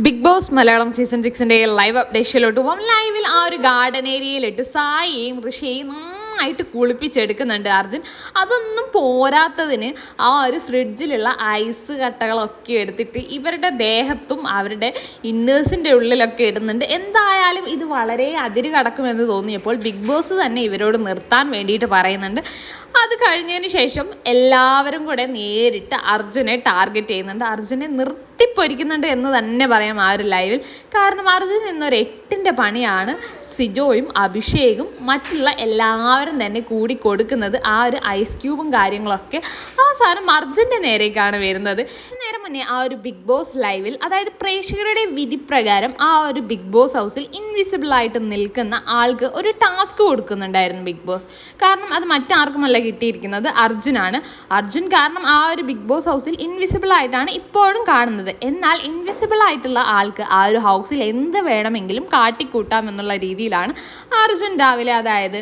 Big boss Malayalam season സിക്സിന്റെ live അപ്ഡേഷനിലോട്ട് പോകാം ലൈവിൽ ആ ഒരു ഗാർഡൻ ഏരിയയിലിട്ട് സായിയും ഋഷിയെയും നന്നായിട്ട് കുളിപ്പിച്ചെടുക്കുന്നുണ്ട് അർജുൻ. അതൊന്നും പോരാത്തതിന് ആ ഒരു ഫ്രിഡ്ജിലുള്ള ഐസ് കട്ടകളൊക്കെ എടുത്തിട്ട് ഇവരുടെ ദേഹത്തും അവരുടെ ഇന്നേഴ്സിന്റെ ഉള്ളിലൊക്കെ ഇടുന്നുണ്ട്. എന്തായാലും ഇത് വളരെ അതിര് കടക്കുമെന്ന് തോന്നിയപ്പോൾ ബിഗ് ബോസ് തന്നെ ഇവരോട് നിർത്താൻ വേണ്ടിയിട്ട് പറയുന്നുണ്ട്. അത് കഴിഞ്ഞതിന് ശേഷം എല്ലാവരും കൂടെ നേരിട്ട് അർജുനെ ടാർഗറ്റ് ചെയ്യുന്നുണ്ട്. അർജുനെ നിർത്തിപ്പൊരിക്കുന്നുണ്ട് എന്ന് തന്നെ പറയാം ആ ഒരു ലൈവിൽ. കാരണം അർജുൻ ഇന്നൊരു എട്ടിന്റെ പണിയാണ് സിജോയും അഭിഷേകും മറ്റുള്ള എല്ലാവരും തന്നെ കൂടി കൊടുക്കുന്നത് ആ ഒരു ഐസ് ക്യൂബും കാര്യങ്ങളൊക്കെ അവസാനം അർജുന്റെ നേരേക്കാണ് വരുന്നത്. മുന്നേ ആ ഒരു ബിഗ് ബോസ് ലൈവിൽ അതായത് പ്രേക്ഷകരുടെ വിധിപ്രകാരം ആ ഒരു ബിഗ് ബോസ് ഹൗസിൽ ഇൻവിസിബിൾ ആയിട്ട് നിൽക്കുന്ന ആൾക്ക് ഒരു ടാസ്ക് കൊടുക്കുന്നുണ്ടായിരുന്നു ബിഗ് ബോസ് കാരണം അത് മറ്റാർക്കുമല്ല കിട്ടിയിരിക്കുന്നത് അർജുനാണ്. അർജുൻ കാരണം ആ ഒരു ബിഗ് ബോസ് ഹൗസിൽ ഇൻവിസിബിൾ ആയിട്ടാണ് ഇപ്പോഴും കാണുന്നത്. എന്നാൽ ഇൻവിസിബിൾ ആയിട്ടുള്ള ആൾക്ക് ആ ഒരു ഹൗസിൽ എന്ത് വേണമെങ്കിലും കാട്ടിക്കൂട്ടാം എന്നുള്ള രീതിയിലാണ് അർജുൻ രാവിലെ അതായത്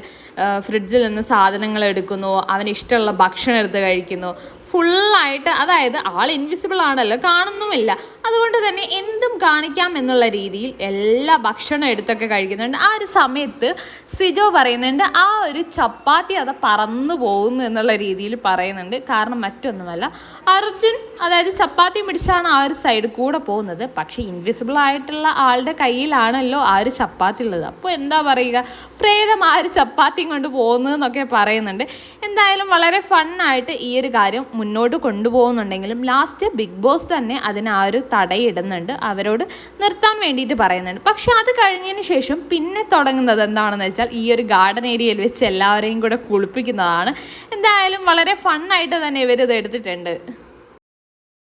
ഫ്രിഡ്ജിൽ നിന്ന് സാധനങ്ങൾ എടുക്കുന്നു അവന് ഇഷ്ടമുള്ള ഭക്ഷണം എടുത്ത് കഴിക്കുന്നു. ഫുള്ളായിട്ട് അതായത് ആൾ ഇൻവിസിബിൾ ആണല്ലോ കാണുന്നുമില്ല. അതുകൊണ്ട് തന്നെ എന്തും കാണിക്കാം എന്നുള്ള രീതിയിൽ എല്ലാ ഭക്ഷണം എടുത്തൊക്കെ കഴിക്കുന്നുണ്ട്. ആ ഒരു സമയത്ത് സിജോ പറയുന്നുണ്ട് ആ ഒരു ചപ്പാത്തി അത് പറന്നു പോകുന്നു എന്നുള്ള രീതിയിൽ പറയുന്നുണ്ട്. കാരണം മറ്റൊന്നുമല്ല അർജുൻ അതായത് ചപ്പാത്തി പിടിച്ചാണ് ആ ഒരു സൈഡ് കൂടെ പോകുന്നത്. പക്ഷേ ഇൻവിസിബിൾ ആയിട്ടുള്ള ആളുടെ കയ്യിലാണല്ലോ ആ ഒരു ചപ്പാത്തി ഉള്ളത്. അപ്പോൾ എന്താ പറയുക പ്രേതം ആ ഒരു ചപ്പാത്തിയും കൊണ്ട് പോകുന്നു എന്നൊക്കെ പറയുന്നുണ്ട്. എന്തായാലും വളരെ ഫണ്ണായിട്ട് ഈ ഒരു കാര്യം മുന്നോട്ട് കൊണ്ടുപോകുന്നുണ്ടെങ്കിലും ലാസ്റ്റ് ബിഗ് ബോസ് തന്നെ അതിന് ആ ഒരു തടയിടുന്നുണ്ട്. അവരോട് നിർത്താൻ വേണ്ടിയിട്ട് പറയുന്നുണ്ട്. പക്ഷെ അത് കഴിഞ്ഞതിന് ശേഷം പിന്നെ തുടങ്ങുന്നത് എന്താണെന്ന് വെച്ചാൽ ഈ ഒരു ഗാർഡൻ ഏരിയയിൽ വെച്ച് എല്ലാവരെയും കൂടെ കുളിപ്പിക്കുന്നതാണ്. എന്തായാലും വളരെ ഫണ്ണായിട്ട് തന്നെ ഇവരിത് എടുത്തിട്ടുണ്ട്.